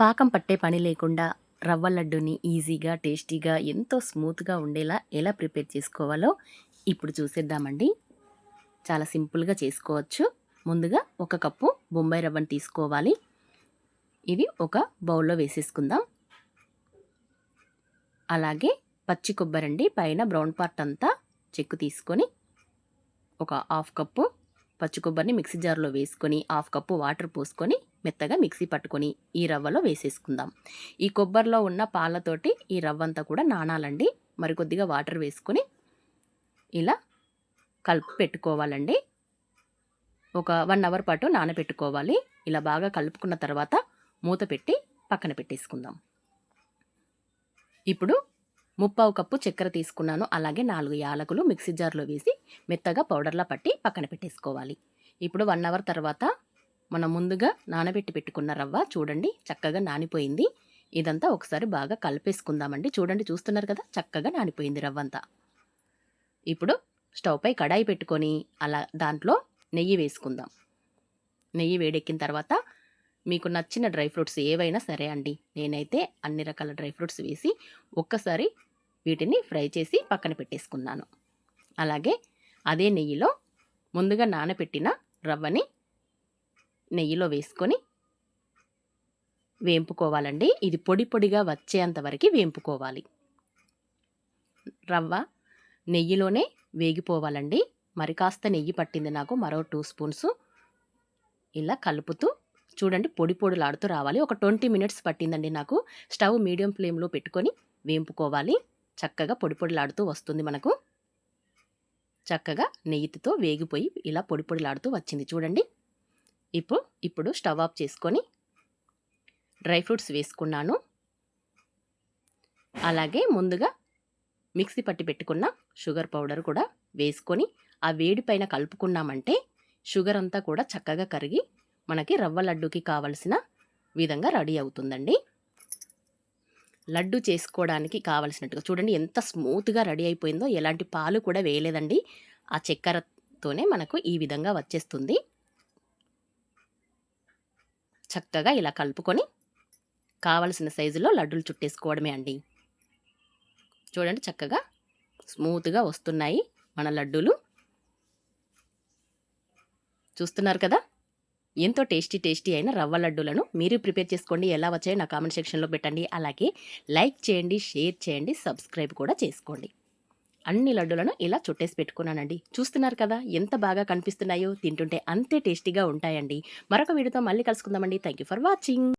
పాకం పట్టే పని లేకుండా రవ్వ లడ్డుని ఈజీగా టేస్టీగా ఎంతో స్మూత్గా ఉండేలా ఎలా ప్రిపేర్ చేసుకోవాలో ఇప్పుడు చూసేద్దామండి. చాలా సింపుల్గా చేసుకోవచ్చు. ముందుగా ఒక కప్పు బొంబాయి రవ్వని తీసుకోవాలి. ఇది ఒక బౌల్లో వేసేసుకుందాం. అలాగే పచ్చి కొబ్బరి అండి పైన బ్రౌన్ పార్ట్ అంతా చెక్కు తీసుకొని ఒక హాఫ్ కప్పు పచ్చి కొబ్బరిని మిక్సీ జార్లో వేసుకొని హాఫ్ కప్పు వాటర్ పోసుకొని మెత్తగా మిక్సీ పట్టుకొని ఈ రవ్వలో వేసేసుకుందాం. ఈ కొబ్బరిలో ఉన్న పాలతోటి ఈ రవ్వ అంతా కూడా నానాలండి. మరి కొద్దిగా వాటర్ వేసుకొని ఇలా కలిపి పెట్టుకోవాలండి. ఒక వన్ అవర్ పాటు నానబెట్టుకోవాలి. ఇలా బాగా కలుపుకున్న తర్వాత మూత పెట్టి పక్కన పెట్టేసుకుందాం. ఇప్పుడు ముప్పావు కప్పు చక్కెర తీసుకున్నాను. అలాగే నాలుగు యాలకులు మిక్సీ జార్లో వేసి మెత్తగా పౌడర్లా పట్టి పక్కన పెట్టేసుకోవాలి. ఇప్పుడు వన్ అవర్ తర్వాత మనం ముందుగా నానబెట్టి పెట్టుకున్న రవ్వ చూడండి చక్కగా నానిపోయింది. ఇదంతా ఒకసారి బాగా కలిపేసుకుందామండి. చూడండి చూస్తున్నారు కదా చక్కగా నానిపోయింది రవ్వ అంతా ఇప్పుడు స్టవ్పై కడాయి పెట్టుకొని అలా దాంట్లో నెయ్యి వేసుకుందాం. నెయ్యి వేడెక్కిన తర్వాత మీకు నచ్చిన డ్రై ఫ్రూట్స్ ఏవైనా సరే అండి. నేనైతే అన్ని రకాల డ్రై ఫ్రూట్స్ వేసి ఒక్కసారి వీటిని ఫ్రై చేసి పక్కన పెట్టేసుకున్నాను. అలాగే అదే నెయ్యిలో ముందుగా నానబెట్టిన రవ్వని నెయ్యిలో వేసుకొని వేంపుకోవాలండి. ఇది పొడి పొడిగా వచ్చేంత వరకు వేంపుకోవాలి. రవ్వ నెయ్యిలోనే వేగిపోవాలండి. మరి కాస్త నెయ్యి పట్టింది నాకు మరో టూ స్పూన్స్. ఇలా కలుపుతూ చూడండి పొడి పొడులాడుతూ రావాలి. ఒక ట్వంటీ మినిట్స్ పట్టిందండి నాకు. స్టవ్ మీడియం ఫ్లేమ్లో పెట్టుకొని వేంపుకోవాలి. చక్కగా పొడి పొడిలాడుతూ వస్తుంది మనకు. చక్కగా నెయ్యితో వేగిపోయి ఇలా పొడి పొడిలాడుతూ వచ్చింది. చూడండి ఇప్పుడు ఇప్పుడు స్టవ్ ఆఫ్ చేసుకొని డ్రై ఫ్రూట్స్ వేసుకున్నాను. అలాగే ముందుగా మిక్సీ పట్టి పెట్టుకున్న షుగర్ పౌడర్ కూడా వేసుకొని ఆ వేడి పైన కలుపుకున్నామంటే షుగర్ అంతా కూడా చక్కగా కరిగి మనకి రవ్వ లడ్డుకి కావలసిన విధంగా రెడీ అవుతుందండి. లడ్డు చేసుకోవడానికి కావలసినట్టుగా చూడండి ఎంత స్మూత్గా రెడీ అయిపోయిందో ఎలాంటి పాలు కూడా వేయలేదండి. ఆ చక్కెరతోనే మనకు ఈ విధంగా వచ్చేస్తుంది. చక్కగా ఇలా కలుపుకొని కావలసిన సైజులో లడ్డూలు చుట్టేసుకోవడమే అండి. చూడండి చక్కగా స్మూత్గా వస్తున్నాయి మన లడ్డూలు. చూస్తున్నారు కదా? ఎంతో టేస్టీ టేస్టీ అయిన రవ్వ లడ్డూలను మీరు ప్రిపేర్ చేసుకోండి. ఎలా వచ్చాయో నా కామెంట్ సెక్షన్లో పెట్టండి. అలాగే లైక్ చేయండి షేర్ చేయండి సబ్స్క్రైబ్ కూడా చేసుకోండి. అన్ని లడ్డులను ఇలా చుట్టేసి పెట్టుకున్నానండి. చూస్తున్నారు కదా ఎంత బాగా కనిపిస్తున్నాయో. తింటుంటే అంతే టేస్టీగా ఉంటాయండి. మరొక వీడియోతో మళ్ళీ కలుసుకుందామండి. Thank you for watching